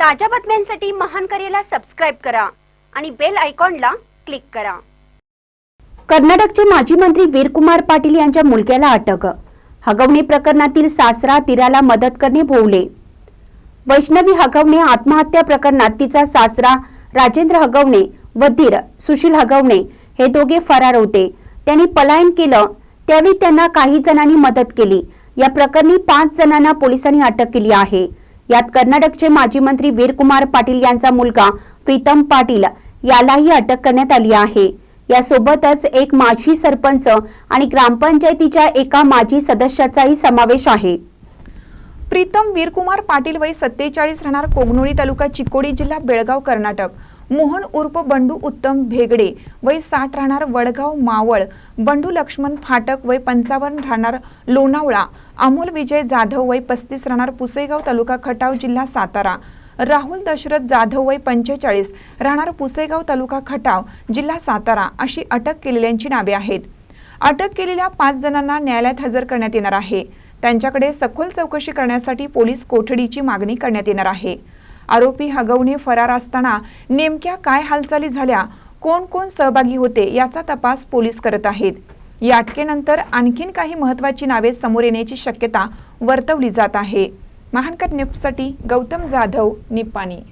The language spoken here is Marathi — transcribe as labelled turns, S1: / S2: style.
S1: ताज्या बातम्यांसाठी महान करेला सबस्क्राईब करा आणि बेल आयकॉनला क्लिक करा. कर्नाटकचे माजी मंत्री वीरकुमार पाटील यांच्या मुलग्याला अटक. हगवणे प्रकरणातील सासरा तिराला मदत करणे भोवले. वैष्णवी हगवणे आत्महत्या प्रकरणात तिचा सासरा राजेंद्र हगवणे व धीर सुशील हगवणे हे दोघे फरार होते. त्यांनी पलायन केलं. त्यावेळी त्यांना काही जणांनी मदत केली. या प्रकरणी पाच जणांना पोलिसांनी अटक केली आहे. यात कर्नाटकचे माजी मंत्री वीरकुमार पाटील यांचा मुलगा प्रीतम पाटील यालाही अटक करण्यात आली आहे. यासोबतच एक माजी सरपंच आणि ग्रामपंचायतीच्या एका माजी सदस्याचाही समावेश आहे.
S2: प्रीतम वीरकुमार पाटील वय सत्तेचाळीस राहणार कोगनोळी तालुका चिकोडी जिल्हा बेळगाव कर्नाटक. मोहन उर्फ बंडू उत्तम भेगडे वय साठ राहणार वडगाव मावळ. बंडू लक्ष्मण फाटक वय पंचावन्न राहणार लोणावळा. अमोल विजय जाधव वय पस्तीस राहणार पुसेगाव तालुका खटाव जिल्हा सातारा. राहुल दशरथ जाधव वय पंचेचाळीस राहणार पुसेगाव तालुका खटाव जिल्हा सातारा अशी अटक केलेल्यांची नावे आहेत. अटक केलेल्या पाच जणांना न्यायालयात हजर करण्यात येणार आहे. त्यांच्याकडे सखोल चौकशी करण्यासाठी पोलीस कोठडीची मागणी करण्यात येणार आहे. आरोपी हगवणे फरार असताना नेमक्या काय हालचाली झाल्या कोण कोण सहभागी होते याचा तपास पोलीस करत आहेत. या अटकेनंतर आणखीन काही महत्त्वाची नावे समोर येण्याची शक्यता वर्तवली जात आहे. महानकर न्यूजसाठी गौतम जाधव निप्पाणी